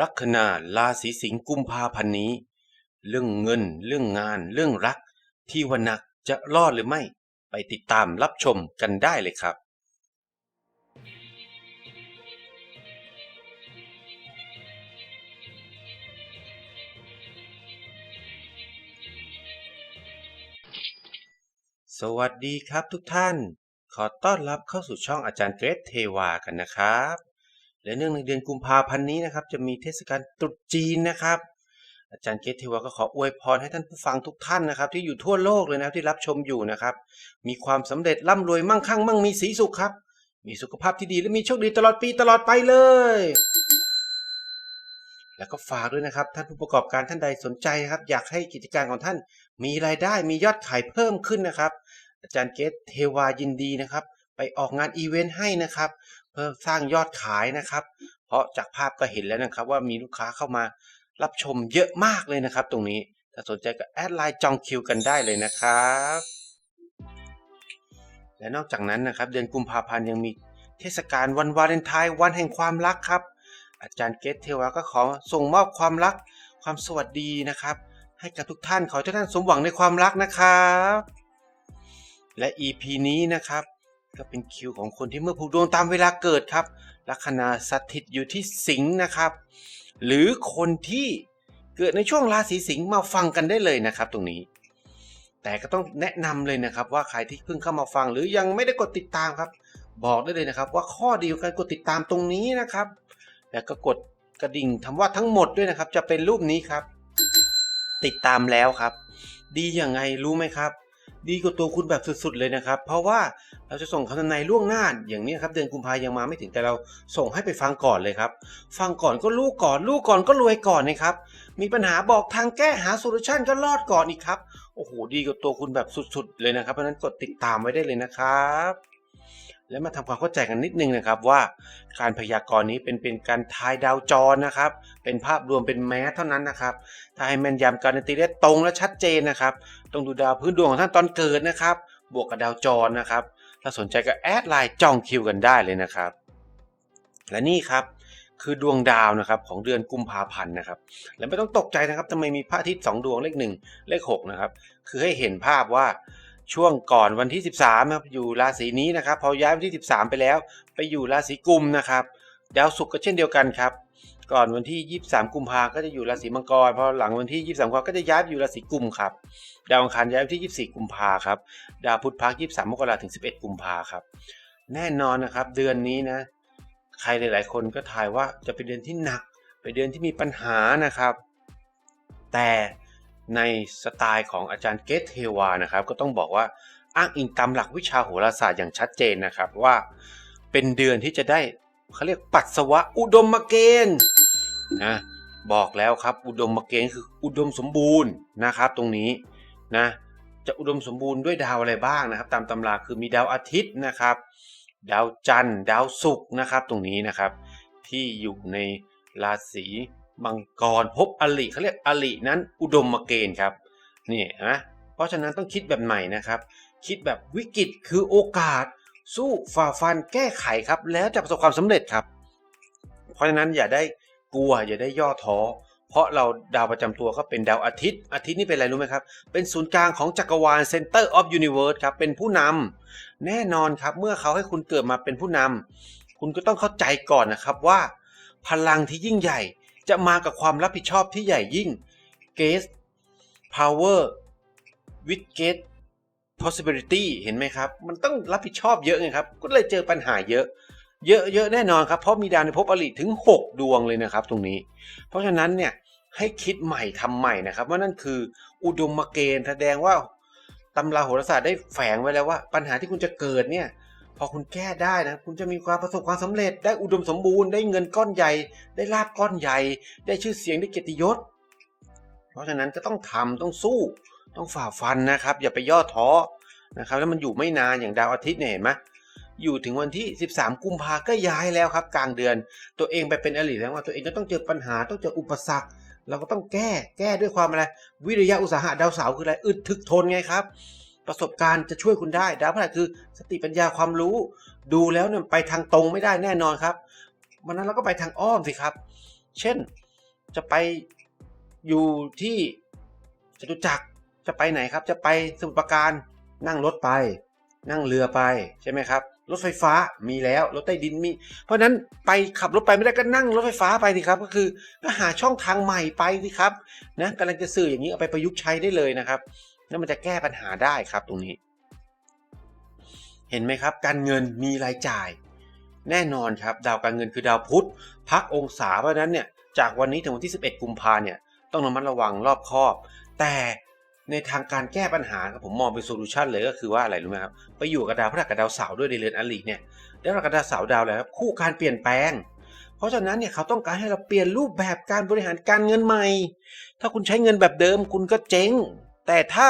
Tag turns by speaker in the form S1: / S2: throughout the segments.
S1: ลัคนาราศีสิงห์กุมภาพันธ์นี้ เรื่องเงิน เรื่องงาน เรื่องรัก ที่วันหนักจะรอดหรือไม่ ไปติดตามรับชมกันได้เลยครับ สวัสดีครับทุกท่าน ขอต้อนรับเข้าสู่ช่องอาจารย์เกรทเทวากันนะครับ และเนื่องในเดือนกุมภาพันธ์นี้นะครับ จะมีเทศกาลตรุษจีนนะครับ อาจารย์เกรทเทวาก็ขออวยพรให้ท่านผู้ฟังทุกท่านนะครับ ที่อยู่ทั่วโลกเลยนะที่รับชมอยู่นะครับ มีความสำเร็จร่ำรวยมั่งคั่งมั่งมีสีสุขครับ มีสุขภาพที่ดีและมีโชคดีตลอดปีตลอดไปเลย แล้วก็ฝากด้วยนะครับ ท่านผู้ประกอบการท่านใดสนใจครับ อยากให้กิจการของท่าน มีรายได้มียอดขายเพิ่มขึ้นนะครับ อาจารย์เกตเทวายินดีนะครับ ไปออกงานอีเวนต์ให้นะครับ เพื่อสร้างยอดขายนะครับ เพราะจากภาพก็เห็นแล้วนะครับ ว่ามีลูกค้าเข้ามารับชมเยอะมากเลยนะครับ ตรงนี้ถ้าสนใจก็แอดไลน์จองคิวกันได้เลยนะครับ และนอกจากนั้นนะครับ เดือนกุมภาพันธ์ยังมีเทศกาลวันวาเลนไทน์วันแห่งความรักครับ อาจารย์เกตเทวาก็ขอส่งมอบความรัก ความสวัสดีนะครับ ให้กับทุกท่านขอให้ทุกท่านสมหวังในความรักนะครับ และ EP นี้นะครับ ก็เป็นคิวของคนที่เมื่อผูกดวงตามเวลาเกิดครับ ลัคนาสถิตอยู่ที่สิงห์นะครับ หรือคนที่เกิดในช่วงราศีสิงห์มาฟังกันได้เลยนะครับ ตรงนี้ แต่ก็ต้องแนะนำเลยนะครับ ว่าใครที่เพิ่งเข้ามาฟังหรือยังไม่ได้กดติดตามครับ บอกได้เลยนะครับ ว่าข้อดีของการกดติดตามตรงนี้นะครับ แล้วก็กดกระดิ่งทำว่าทั้งหมดด้วยนะครับ จะเป็นรูปนี้ครับ ติดตามแล้วครับ ดีย่างไงรู้ไหมครับ ดีกว่าตัวคุณแบบสุดๆเลยนะครับ เพราะว่าเราจะส่งคำทำนายล่วงหน้าอย่างนี้ครับเดือนกุมภายังมาไม่ถึงแต่เราส่งให้ไปฟังก่อนเลยครับ ฟังก่อนก็รู้ก่อนรู้ก่อนก็รวยก่อนนะครับมีปัญหาบอกทางแก้หาโซลูชันก็รอดก่อนอีกครับโอ้โหดีกว่าตัวคุณแบบสุดๆเลยนะครับเพราะฉะนั้นกดติดตามไว้ได้เลยนะครับ และมาทำความเข้าใจกันนิดนึงนะครับว่าการพยากรณ์นี้เป็นเป็นการทายดาวจรนะครับ เป็นภาพรวมเป็นแมสเท่านั้นนะครับ ถ้าให้แม่นยำการันตีได้ตรงและชัดเจนนะครับต้องดูดาวพื้นดวงของท่านตอนเกิดนะครับ บวกกับดาวจรนะครับ ถ้าสนใจก็แอดไลน์จองคิวกันได้เลยนะครับ และนี่ครับคือดวงดาวนะครับของเดือนกุมภาพันธ์นะครับ และไม่ต้องตกใจนะครับทำไมมีพระอาทิตย์สองดวงเลขหนึ่งเลขหกนะครับ คือให้เห็นภาพว่า ช่วงก่อนวันที่ 13นะครับอยู่ราศีนี้นะครับ พอย้ายวันที่ 13 ไปแล้ว ไปอยู่ราศีกุมนะครับดาวศุกร์ก็เช่นเดียวกันครับ ก่อนวันที่ 23 กุมภาก็จะอยู่ราศีมังกรพอหลังวันที่ 23กุมภาก็จะย้ายไปอยู่ราศีกุมครับดาวอังคารย้ายไปที่ 24 กุมภาครับดาวพุธพัก 23 มกราถึง 11 กุมภาครับแน่นอนนะครับ เดือนนี้นะ ใครหลาย ๆ คนก็ทายว่าจะเป็นเดือนที่หนัก เป็นเดือนที่มีปัญหานะครับ แต่ ในสไตล์ของอาจารย์เกตเทวานะครับ ก็ต้องบอกว่าอ้างอิงตามหลักวิชาโหราศาสตร์อย่างชัดเจนนะครับว่าเป็นเดือนที่จะได้เขาเรียกปัสสาวะอุดมเกณฑ์นะบอกแล้วครับอุดมเกณฑ์คืออุดมสมบูรณ์นะครับ ตรงนี้นะจะอุดมสมบูรณ์ด้วยดาวอะไรบ้างนะครับ ตามตำราคือมีดาวอาทิตย์นะครับ ดาวจันทร์ ดาวศุกร์นะครับ ตรงนี้นะครับ ที่อยู่ในราศี มังกรพบอลิเขาเรียกอลินั้นอุดมเกณฑ์ครับนี่นะเพราะฉะนั้นต้องคิดแบบใหม่นะครับ คิดแบบวิกฤตคือโอกาส สู้ฝ่าฟันแก้ไขครับ แล้วจะประสบความสำเร็จครับ เพราะฉะนั้นอย่าได้กลัวอย่าได้ย่อท้อเพราะเราดาวประจำตัวก็เป็นดาวอาทิตย์ อาทิตย์นี่เป็นอะไรรู้ไหมครับ เป็นศูนย์กลางของจักรวาล Center of Universe ครับ เป็นผู้นำแน่นอนครับ เมื่อเขาให้คุณเกิดมาเป็นผู้นำคุณก็ต้องเข้าใจก่อนนะครับว่า พลังที่ยิ่งใหญ่ จะมากับความรับผิดชอบที่ใหญ่ยิ่ง Gaze Power with Gaze possibility เห็นไหมครับ มันต้องรับผิดชอบเยอะไงครับ ก็เลยเจอปัญหาเยอะ เยอะเยอะแน่นอนครับ เพราะมีดาวในภพอริถึง 6 ดวงเลยนะครับตรงนี้ เพราะฉะนั้นเนี่ยให้คิดใหม่ทำใหม่นะครับ ว่านั่นคืออุดมเกณฑ์แสดงว่าตำราโหราศาสตร์ได้แฝงไว้แล้วว่า ปัญหาที่คุณจะเกิดเนี่ย พอคุณแก้ได้นะ คุณจะมีความประสบความสำเร็จ ได้อุดมสมบูรณ์ ได้เงินก้อนใหญ่ ได้ลาบก้อนใหญ่ ได้ชื่อเสียง ได้เกียรติยศ เพราะฉะนั้นก็ต้องทำต้องสู้ ต้องฝ่าฟันนะครับ อย่าไปย่อท้อนะครับ แล้วมันอยู่ไม่นานอย่างดาวอาทิตย์เนี่ยเห็นไหมอยู่ถึงวันที่ 13 กุมภาก็ย้ายแล้วครับ กลางเดือน ตัวเองไปเป็นอริแล้วว่าตัวเองก็ต้องเจอปัญหา ต้องเจออุปสรรค เราก็ต้องแก้ แก้ด้วยความอะไร วิริยะอุตสาหะดาวเสาร์คืออะไร อึดถึกทนไงครับ ประสบการณ์จะช่วยคุณได้ดาวพฤหัสคือสติปัญญาความรู้ ดูแล้วเนี่ยไปทางตรงไม่ได้แน่นอนครับวันนั้นเราก็ไปทางอ้อมสิครับ เช่นจะไปอยู่ที่จตุจักรจะไปไหนครับ จะไปสมุทรปราการนั่งรถไป นั่งเรือไปใช่ไหมครับรถไฟฟ้ามีแล้วรถใต้ดินมี เพราะฉะนั้นไปขับรถไปไม่ได้ก็นั่งรถไฟฟ้าไปสิครับ ก็คือก็หาช่องทางใหม่ไปสิครับนะกำลังจะสื่ออย่างนี้เอาไปประยุกต์ใช้ได้เลยนะครับ แล้วมันจะแก้ปัญหาได้ครับตรงนี้ เห็นไหมครับ การเงินมีรายจ่าย แน่นอนครับ ดาวการเงินคือดาวพุธพักองศาเพราะนั้นเนี่ยจากวันนี้ถึงวันที่ 11 กุมภาเนี่ยต้องระมัดระวังรอบคอบ แต่ในทางการแก้ปัญหาครับผมมองเป็นโซลูชันเลยก็คือว่าอะไรรู้ไหมครับไปอยู่กับดาวพฤหัสกับดาวเสาร์ด้วยในเรือนอลิเนี่ยดาวกับดาวเสาร์ดาวอะไรครับคู่การเปลี่ยนแปลง เพราะฉะนั้นเนี่ยเขาต้องการให้เราเปลี่ยนรูปแบบการบริหารการเงินใหม่ ถ้าคุณใช้เงินแบบเดิมคุณก็เจ๊ง แต่ถ้า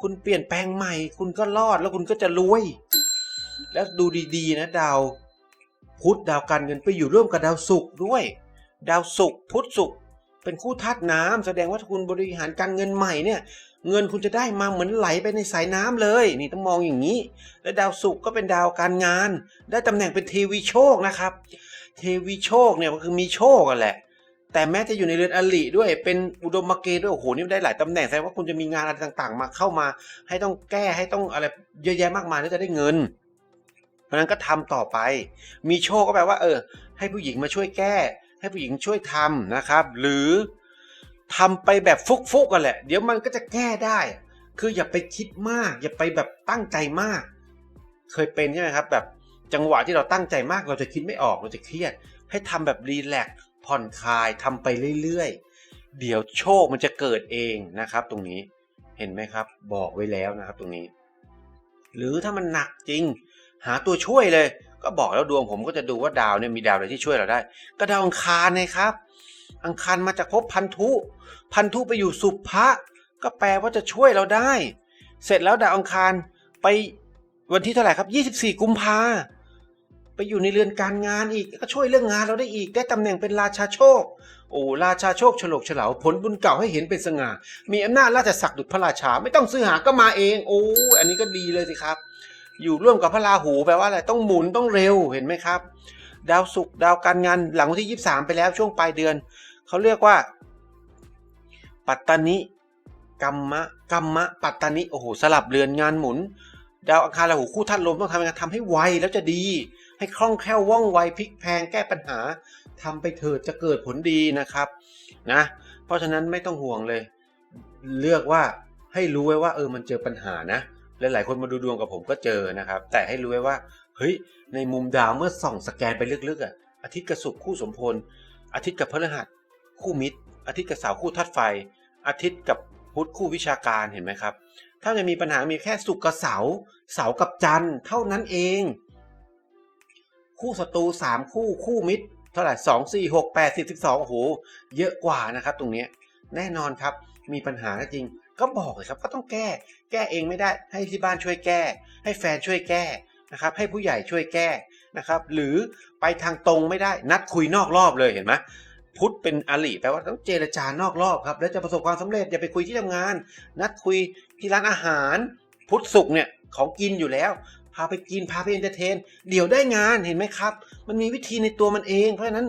S1: คุณเปลี่ยนแปลงใหม่ คุณก็รอดแล้วคุณก็จะรวย แล้วดูดีๆ นะดาวพุธดาวการเงินไปอยู่ร่วมกับดาวศุกร์ด้วย ดาวศุกร์พุธศุกร์เป็นคู่ธาตุน้ำแสดงว่าคุณบริหารการเงินใหม่เนี่ย เงินคุณจะได้มาเหมือนไหลไปในสายน้ำเลย นี่ต้องมองอย่างนี้ และดาวศุกร์ก็เป็นดาวการงาน ได้ตำแหน่งเป็นเทวีโชคนะครับ เทวีโชคเนี่ยก็คือมีโชคกันแหละ แต่แม้จะอยู่ในเรือนอลิด้วยเป็นอุดมเกด้วยโอ้โหนี่ได้หลายตำแหน่งแสดงว่าคุณจะมีงานอะไรต่างๆ มาเข้ามา ให้ต้องแก้ให้ต้องอะไรเยอะแยะมากมายแล้วจะได้เงิน เพราะนั้นก็ทำต่อไป มีโชคก็แปลว่า เออ ให้ผู้หญิงมาช่วยแก้ ให้ผู้หญิงช่วยทำนะครับ หรือทำไปแบบฟุกๆกันแหละ เดี๋ยวมันก็จะแก้ได้ คืออย่าไปคิดมาก อย่าไปแบบตั้งใจมาก เคยเป็นใช่ไหมครับ แบบจังหวะที่เราตั้งใจมากเราจะคิดไม่ออกเราจะเครียด ให้ทำแบบรีแลกซ์ ผ่อนคลายทำไปเรื่อยๆ เดี๋ยวโชคมันจะเกิดเองนะครับ ตรงนี้เห็นไหมครับบอกไว้แล้วนะครับตรงนี้ หรือถ้ามันหนักจริง หาตัวช่วยเลย ก็บอกแล้วดวงผมก็จะดูว่าดาวเนี่ยมีดาวอะไรที่ช่วยเราได้ ก็ดาวอังคารไงครับ อังคารมาจากภพพันธุ พันธุไปอยู่สุภะก็แปลว่าจะช่วยเราได้ เสร็จแล้วดาวอังคารไปวันที่เท่าไหร่ครับ 24 กุมภา ไปอยู่ในเรือนการงานอีกก็ช่วยเรื่องงานเราได้อีกได้ตำแหน่งเป็นราชาโชค โอ้ราชาโชคฉลกเฉลาผลบุญเก่าให้เห็นเป็นสง่า มีอำนาจราชศักดิ์ดุจพระราชาไม่ต้องซื้อหาก็มาเอง โอ้อันนี้ก็ดีเลยสิครับ อยู่ร่วมกับพระราหูแปลว่าอะไรต้องหมุนต้องเร็วเห็นไหมครับ ดาวศุกร์ดาวการงานหลังวันที่ 23 ไปแล้วช่วงปลายเดือนเขาเรียกว่า ปัตตานิกัมมะกัมมะ ปัตตานิโอ้โหสลับเรือนงานหมุน ดาวอังคารราหูคู่ธาตุลมต้องทำยังไงทำให้ไวแล้วจะดี ให้คล่องแคล่วว่องไวพลิกแพงแก้ปัญหาทำไปเถิดจะเกิดผลดีนะครับนะเพราะฉะนั้นไม่ต้องห่วงเลย เลือกว่าให้รู้ไว้ว่าเออมันเจอปัญหานะหลายๆคนมาดูดวงกับผมก็เจอนะครับ แต่ให้รู้ไว้ว่าเฮ้ยในมุมดาวเมื่อส่องสแกนไปลึกๆอะอาทิตย์กับศุกร์คู่สมพล อาทิตย์กับพฤหัสคู่มิตร อาทิตย์กับเสาร์คู่ธาตุไฟ อาทิตย์กับพุธคู่วิชาการเห็นไหมครับ ถ้าจะมีปัญหามีแค่ศุกร์กับเสาร์เสาร์กับจันทร์เท่านั้นเอง คู่ศัตรูสามคู่คู่มิตรเท่าไหร่สองสี่หกแปดสิบสิบสองโอ้โหเยอะกว่านะครับตรงนี้แน่นอนครับมีปัญหาก็จริง ก็บอกเลยครับก็ต้องแก้ แก้เองไม่ได้ให้ที่บ้านช่วยแก้ ให้แฟนช่วยแก้นะครับให้ผู้ใหญ่ช่วยแก้นะครับหรือไปทางตรงไม่ได้นัดคุยนอกรอบเลยเห็นไหมพุทธเป็นอลิแปลว่าต้องเจรจานอกรอบครับแล้วจะประสบความสำเร็จอย่าไปคุยที่ทำงาน นัดคุยที่ร้านอาหาร พุทธสุกร์เนี่ยของกินอยู่แล้ว พาไปกินพาไปเอนเตอร์เทน เดี๋ยวได้งานเห็นไหมครับ มันมีวิธีในตัวมันเอง เพราะฉะนั้น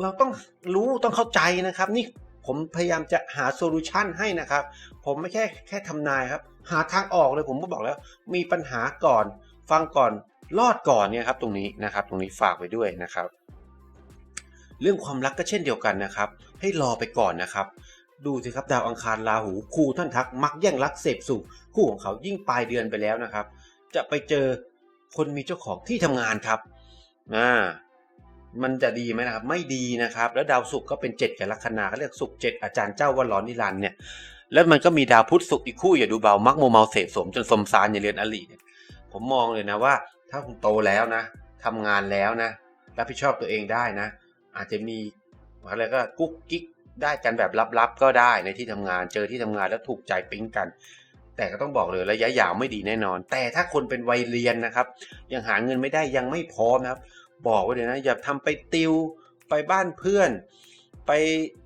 S1: เราต้องรู้ต้องเข้าใจนะครับ นี่ผมพยายามจะหาโซลูชันให้นะครับ ผมไม่แค่แค่ทำนายครับ หาทางออกเลยผมก็บอกแล้ว มีปัญหาก่อน ฟังก่อนรอดก่อนเนี่ยครับตรงนี้นะครับ ตรงนี้ฝากไว้ด้วยนะครับ เรื่องความรักก็เช่นเดียวกันนะครับ ให้รอไปก่อนนะครับดูสิครับดาวอังคารราหูคู่ท่านทักมักแย่งรักเสพสุขคู่ของเขายิ่งปลายเดือนไปแล้วนะครับ จะไปเจอคนมีเจ้าของที่ทำงานครับอ่ามันจะดีไหมนะครับ ไม่ดีนะครับ แล้วดาวศุกร์ก็เป็นเจ็ดกับลัคนาเขาเรียกศุกร์เจ็ดอาจารย์เจ้าวันร้อนนิรันเนี่ย แล้วมันก็มีดาวพุธศุกร์อีกคู่อย่าดูเบามักโมเมาเสพสมจนสมสารอย่าเรียนอลีเนี่ยผมมองเลยนะว่า ถ้าคุณโตแล้วนะทำงานแล้วนะ รับผิดชอบตัวเองได้นะ อาจจะมีอะไรก็กุ๊กกิ๊กได้กันแบบลับๆก็ได้ในที่ทำงานเจอที่ทำงานแล้วถูกใจปิ๊งกัน แต่ก็ต้องบอกเลยระยะยาวไม่ดีแน่นอน แต่ถ้าคนเป็นวัยเรียนนะครับ ยังหาเงินไม่ได้ยังไม่พร้อมนะครับ บอกไว้เลยนะอย่าทำไปติวไปบ้านเพื่อน ไป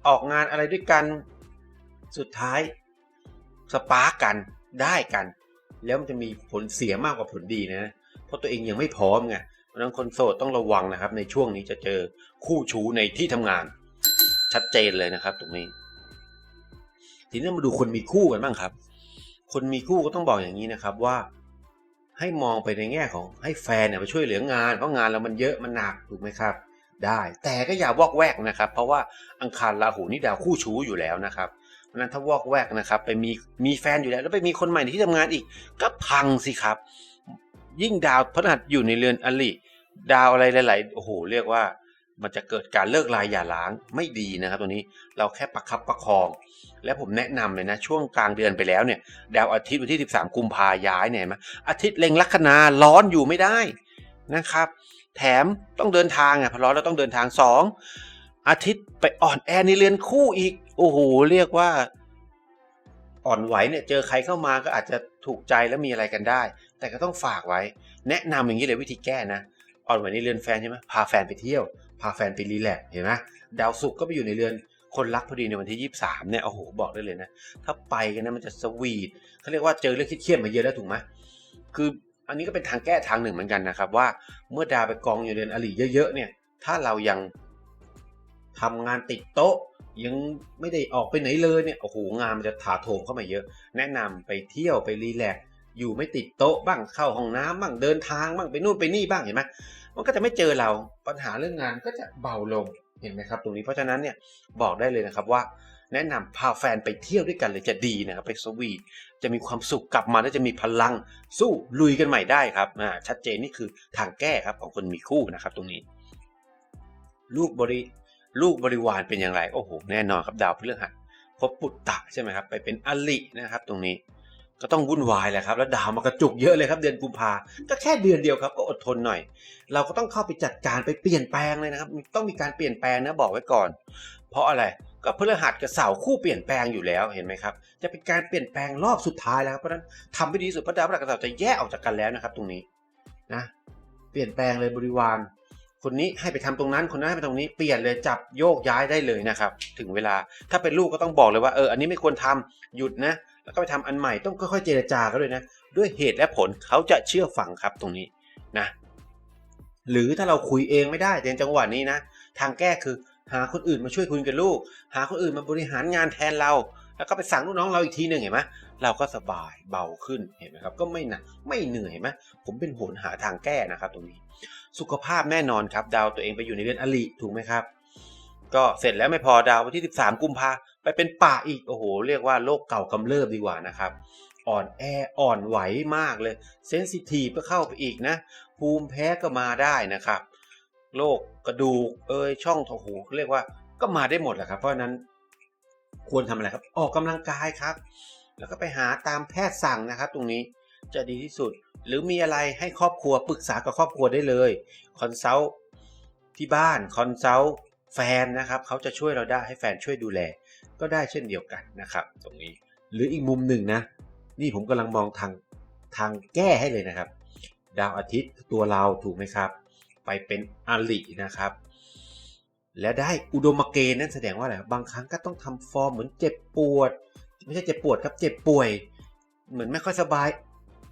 S1: ออกงานอะไรด้วยกันสุดท้ายสปาร์กกันได้กัน แล้วมันจะมีผลเสียมากกว่าผลดีนะ เพราะตัวเองยังไม่พร้อมไงเพราะนั้นคนโสดต้องระวังนะครับ ในช่วงนี้จะเจอคู่ชู้ในที่ทำงาน ชัดเจนเลยนะครับ ตรงนี้ ทีนี้มาดูคนมีคู่กันบ้างครับ คนมีคู่ก็ต้องบอกอย่างนี้นะครับว่า ให้มองไปในแง่ของให้แฟนเนี่ยไปช่วยเหลืองานเพราะงานเรามันเยอะมันหนักถูกไหมครับ ได้แต่ก็อย่าวอกแวกนะครับ เพราะว่าอังคารราหูนี่ดาวคู่ชู้อยู่แล้วนะครับเพราะนั้นถ้าวอกแวกนะครับ ไปมีมีแฟนอยู่แล้วแล้วไปมีคนใหม่ในที่ทำงานอีก ก็พังสิครับ ยิ่งดาวพฤหัสอยู่ในเรือนอลิดาวอะไรหลาย ๆ โอ้โห เรียกว่า มันจะเกิดการเลิกลายอย่าล้างไม่ดีนะครับตัวนี้เราแค่ประคับประคอง และผมแนะนำเลยนะ ช่วงกลางเดือนไปแล้วเนี่ยดาวอาทิตย์วันที่ 13 กุมภาย้ายเนี่ยไหมอาทิตย์เล็งลัคนาร้อนอยู่ไม่ได้นะครับ แถมต้องเดินทางอะพอร้อนแล้วต้องเดินทางสองอาทิตย์ไปอ่อนแอในเรือนคู่อีก โอ้โหเรียกว่า อ่อนไหวเนี่ยเจอใครเข้ามาก็อาจจะถูกใจแล้วมีอะไรกันได้ แต่ก็ต้องฝากไว้ แนะนำอย่างนี้เลยวิธีแก้นะอ่อนไหวในเรือนแฟนใช่ไหมพาแฟนไปเที่ยว พาแฟนไปรีแลกซ์เห็นไหมดาวศุกร์ก็ไปอยู่ในเรือนคนรักพอดีในวันที่ 23เนี่ยโอ้โหบอกได้เลยนะ ถ้าไปกันนะมันจะสวีทเขาเรียกว่าเจอเรื่องเครียดมาเยอะแล้วถูกไหมคืออันนี้ก็เป็นทางแก้ทางหนึ่งเหมือนกันนะครับ ว่าเมื่อดาวไปกองอยู่เรือนอริเยอะๆเนี่ย ถ้าเรายังทำงานติดโต๊ะ ยังไม่ได้ออกไปไหนเลยเนี่ยโอ้โหงานมันจะถาโถมเข้ามาเยอะ แนะนำไปเที่ยวไปรีแลกซ์อยู่ไม่ติดโต๊ะบ้างเข้าห้องน้ำบ้างเดินทางบ้างไปนู่นไปนี่บ้างเห็นไหม มันก็จะไม่เจอเราปัญหาเรื่องงานก็จะเบาลงเห็นไหมครับตรงนี้เพราะฉะนั้นเนี่ยบอกได้เลยนะครับว่าแนะนำพาแฟนไปเที่ยวด้วยกันเลยจะดีนะครับไปสวีทจะมีความสุขกลับมาแล้วจะมีพลังสู้ลุยกันใหม่ได้ครับอ่าชัดเจนนี่คือทางแก้ครับของคนมีคู่นะครับตรงนี้ ลูกบริลูกบริวารเป็นอย่างไร โอ้โห แน่นอนครับดาวพฤหัสพบปุตตะใช่ไหมครับ ไปเป็นอลินะครับตรงนี้ ก็ต้องวุ่นวายแหละครับ แล้วดาวมากระจุกเยอะเลยครับเดือนกุมภาก็แค่เดือนเดียวครับก็อดทนหน่อย เราก็ต้องเข้าไปจัดการไปเปลี่ยนแปลงเลยนะครับ ต้องมีการเปลี่ยนแปลงนะบอกไว้ก่อน เพราะอะไรก็พฤหัสกับเสาร์คู่เปลี่ยนแปลงอยู่แล้วเห็นไหมครับ จะเป็นการเปลี่ยนแปลงรอบสุดท้ายแล้วครับเพราะนั้นทำไปดีสุดพระดาวพฤหัสกับเสาจะแยกออกจากกันแล้วนะครับ ตรงนี้นะเปลี่ยนแปลงเลยบริวาร คนนี้ให้ไปทำตรงนั้นคนนั้นให้ไปตรงนี้เปลี่ยนเลยจับโยกย้ายได้เลยนะครับ ถึงเวลาถ้าเป็นลูกก็ต้องบอกเลยว่าเอออันนี้ไม่ควรทำหยุดนะ แล้วก็ไปทำอันใหม่ต้องค่อยๆเจรจากันด้วยนะด้วยเหตุและผลเขาจะเชื่อฟังครับตรงนี้นะหรือถ้าเราคุยเองไม่ได้ในจังหวะนี้นะ ทางแก้คือหาคนอื่นมาช่วยคุยกับลูก หาคนอื่นมาบริหารงานแทนเรา แล้วก็ไปสั่งลูกน้องเราอีกทีหนึ่งเห็นไหมเราก็สบายเบาขึ้นเห็นไหมครับก็ไม่หนักไม่เหนื่อยเห็นไหมผมเป็นโหนหาทางแก้นะครับตรงนี้ สุขภาพแน่นอนครับ ดาวตัวเองไปอยู่ในเรือนอลิถูกไหมครับ ก็เสร็จแล้วไม่พอดาววันที่ 13 กุมภาไปเป็นป่าอีกโอ้โห เรียกว่าโรคเก่ากำเริบดีกว่านะครับ อ่อนแออ่อนไหวมากเลยเซนซิทีฟก็เข้าไปอีกนะ ภูมิแพ้ก็มาได้นะครับโรคกระดูกเอยช่องทหูเรียกว่าก็มาได้หมดแหละครับ เพราะนั้นควรทำอะไรครับ ออกกำลังกายครับ แล้วก็ไปหาตามแพทย์สั่งนะครับ ตรงนี้จะดีที่สุด หรือมีอะไรให้ครอบครัวปรึกษากับครอบครัวได้เลยคอนซัลท์ที่บ้านคอนซัลท์ แฟนนะครับเขาจะช่วยเราได้ให้แฟนช่วยดูแล ก็ได้เช่นเดียวกันนะครับ ตรงนี้หรืออีกมุมหนึ่งนะ นี่ผมกำลังมองทางทางแก้ให้เลยนะครับ ดาวอาทิตย์ตัวเราถูกไหมครับ ไปเป็นอลินะครับ และได้อุดมเกณฑ์นั่นแสดงว่าอะไรบางครั้งก็ต้องทำฟอร์มเหมือนเจ็บปวด ไม่ใช่เจ็บปวดครับเจ็บป่วย เหมือนไม่ค่อยสบาย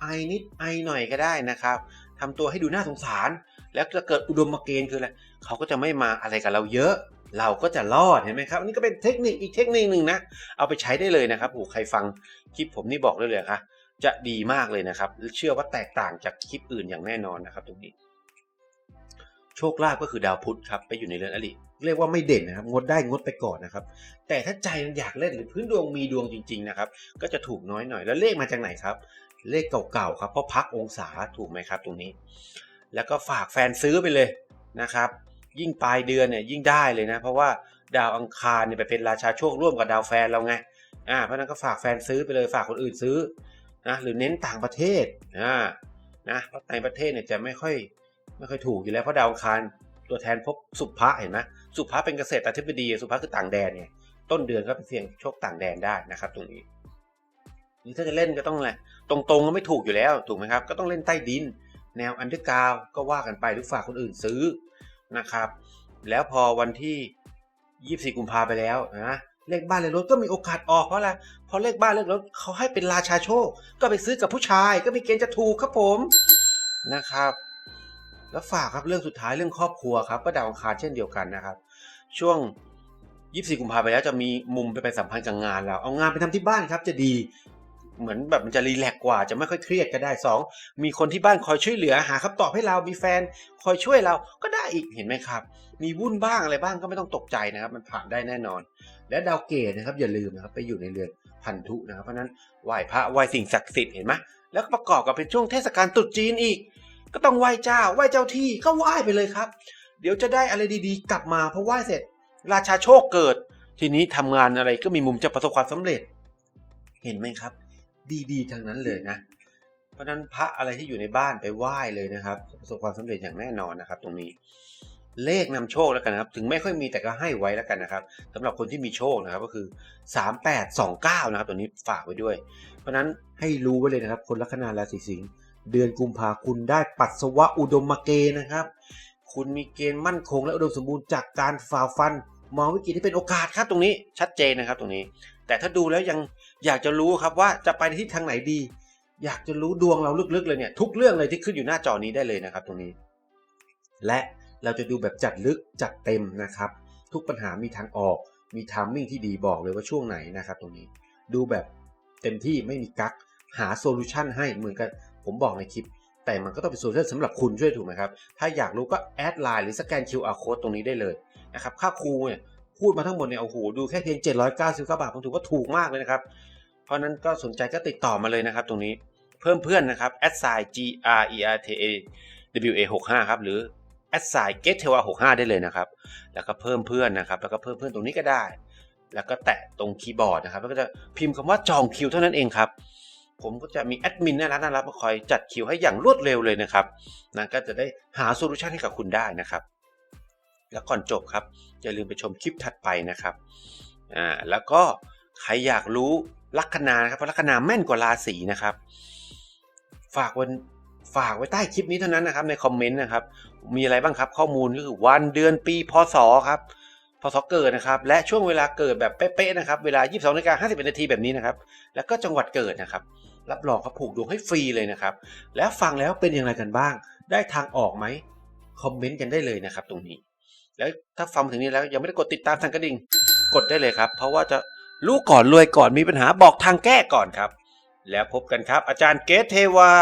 S1: ไอนิดไอหน่อยก็ได้นะครับ ทำตัวให้ดูน่าสงสาร แล้วจะเกิดอุดมเกณฑ์คืออะไรเขาก็จะไม่มาอะไรกับเราเยอะ เราก็จะรอดเห็นไหมครับอันนี้ก็เป็นเทคนิคอีกเทคนิคหนึ่งนะ เอาไปใช้ได้เลยนะครับโอ้ใครฟังคลิปผมนี่บอกได้เลยครับจะดีมากเลยนะครับ เชื่อว่าแตกต่างจากคลิปอื่นอย่างแน่นอนนะครับ ตรงนี้ โชคลาภก็คือดาวพุธครับ ไปอยู่ในเรือนอริเรียกว่าไม่เด่นนะครับ งดได้งดไปก่อนนะครับ แต่ถ้าใจมันอยากเล่นหรือพื้นดวงมีดวงจริง ๆ นะครับ ก็จะถูกน้อยหน่อยแล้วเลขมาจากไหนครับ เลขเก่าๆครับเพราะพักองศาถูกไหมครับตรงนี้ แล้วก็ฝากแฟนซื้อไปเลยนะครับ ยิ่งปลายเดือนเนี่ยยิ่งได้เลยนะ เพราะว่าดาวอังคารเนี่ยไปเป็นราชาโชคร่วมกับดาวแฟนเราไงอ่าเพราะนั้นก็ฝากแฟนซื้อไปเลยฝากคนอื่นซื้อนะหรือเน้นต่างประเทศอ่านะเพราะในประเทศเนี่ยจะไม่ค่อยไม่ค่อยถูกอยู่แล้วเพราะดาวอังคารตัวแทนพบสุภะเห็นไหมสุภะเป็นเกษตรอธิบดีสุภะคือต่างแดนเนี่ยต้นเดือนก็เป็นเสี่ยงโชคต่างแดนได้นะครับตรงนี้ นี่ถ้าจะเล่นก็ต้องอะไรตรงๆก็ไม่ถูกอยู่แล้วถูกไหมครับ ก็ต้องเล่นใต้ดิน แนวอันเดอร์กราวก็ว่ากันไปหรือฝากคนอื่นซื้อนะครับ แล้วพอวันที่ 24 กุมภาไปแล้วนะเลขบ้านเลขรถก็มีโอกาสออกเพราะอะไรเพราะเลขบ้านเลขรถเขาให้เป็นราชาโชค ก็ไปซื้อกับผู้ชาย ก็มีเกณฑ์จะถูกครับผมนะครับ แล้วฝากครับเรื่องสุดท้ายเรื่องครอบครัวครับ ก็ดาวอังคารเช่นเดียวกันนะครับ ช่วงยี่สี่กุมภาไปแล้วจะมีมุมไปไปสัมพันธ์กับงานเราเอางานไปทำที่บ้านครับจะดี เหมือนแบบมันจะรีแลกซ์กว่า จะไม่ค่อยเครียดก็ได้สองมีคนที่บ้านคอยช่วยเหลือหาคำตอบให้เรามีแฟน คอยช่วยเราก็ได้อีกเห็นไหมครับ มีวุ่นบ้างอะไรบ้างก็ไม่ต้องตกใจนะครับ มันผ่านได้แน่นอน และดาวเกตนะครับอย่าลืมนะครับไปอยู่ในเรือนพันธุนะครับ เพราะนั้นไหว้พระไหว้สิ่งศักดิ์สิทธิ์เห็นไหมแล้วประกอบกับเป็นช่วงเทศกาลตรุษจีนอีก ก็ต้องไหว้เจ้าไหว้เจ้าที่ก็ไหว้ไปเลยครับ เดี๋ยวจะได้อะไรดีๆ กลับมาเพราะไหว้เสร็จ ราชาโชคเกิด ทีนี้ทำงานอะไรก็มีมุมจะประสบความสำเร็จ เห็นไหมครับ ดีๆทางนั้นเลยนะ เพราะนั้นพระอะไรที่อยู่ในบ้านไปไหว้เลยนะครับประสบความสำเร็จอย่างแน่นอนนะครับ ตรงนี้เลขนำโชคแล้วกันนะครับ ถึงไม่ค่อยมีแต่ก็ให้ไว้แล้วกันนะครับสำหรับคนที่มีโชคนะครับก็คือ 3829 นะครับ ตัวนี้ฝากไว้ด้วย เพราะฉะนั้นให้รู้ไว้เลยนะครับ คนลัคนาราศีสิงห์เดือนกุมภาคุณได้ปัสสาวะอุดมเกณฑ์นะครับ คุณมีเกณฑ์มั่นคงและอุดมสมบูรณ์จากการฝ่าฟันมองวิกฤตที่เป็นโอกาสครับตรงนี้ชัดเจนนะครับตรงนี้ แต่ถ้าดูแล้วยัง อยากจะรู้ครับว่าจะไปในทิศทางไหนดี อยากจะรู้ดวงเราลึกๆเลยเนี่ยทุกเรื่องเลยที่ขึ้นอยู่หน้าจอนี้ได้เลยนะครับ ตรงนี้ และเราจะดูแบบจัดลึกจัดเต็มนะครับ ทุกปัญหามีทางออก มีทัมมิ่งที่ดีบอกเลยว่าช่วงไหนนะครับ ตรงนี้ดูแบบเต็มที่ไม่มีกั๊กหาโซลูชันให้เหมือนกับผมบอกในคลิป แต่มันก็ต้องเป็นโซลูชันสำหรับคุณช่วยถูกไหมครับ ถ้าอยากรู้ก็แอดไลน์หรือสแกน QR code ตรงนี้ได้เลยนะครับค่าครูเนี่ย พูดมาทั้งหมดเนี่ยโอ้โหดูแค่เพียง 799 บาทผมถือว่าถูกมากเลยนะครับ เพราะนั้นก็สนใจก็ติดต่อมาเลยนะครับตรงนี้เพิ่มเพื่อนนะครับ a d s i g g r e r t a w a 6 5ครับหรือ a d s i g e t t e w a 6 5ได้เลยนะครับ แล้วก็เพิ่มเพื่อนนะครับ แล้วก็เพิ่มเพื่อนตรงนี้ก็ได้ แล้วก็แตะตรงคีย์บอร์ดนะครับ แล้วก็จะพิมพ์คำว่าจองคิวเท่านั้นเองครับผมก็จะมีแอดมินน่ารักน่ารักมาคอยจัดคิวให้อย่างรวดเร็วเลยนะครับนะก็จะได้หาโซลูชันให้กับคุณได้นะครับ แล้วก่อนจบครับ อย่าลืมไปชมคลิปถัดไปนะครับอ่าแล้วก็ใครอยากรู้ลัคนาครับเพราะลัคนาแม่นกว่าราศีนะครับ ฝากวันฝากไว้ใต้คลิปนี้เท่านั้นนะครับในคอมเมนต์นะครับ มีอะไรบ้างครับ ข้อมูลก็คือวันเดือนปีพศครับพศเกิดนะครับ และช่วงเวลาเกิดแบบเป๊ะๆนะครับ เวลา 22นาฬิกา51นาทีแบบนี้นะครับ แล้วก็จังหวัดเกิดนะครับ รับรองครับผูกดวงให้ฟรีเลยนะครับ แล้วฟังแล้วเป็นอย่างไรกันบ้าง ได้ทางออกไหมคอมเมนต์กันได้เลยนะครับตรงนี้ แล้วถ้าฟังถึงนี้แล้วยังไม่ได้กดติดตามทางกระดิ่ง กดได้เลยครับ เพราะว่าจะรู้ก่อนรวยก่อนมีปัญหาบอกทางแก้ก่อนครับ แล้วพบกันครับ อาจารย์เกตเทวา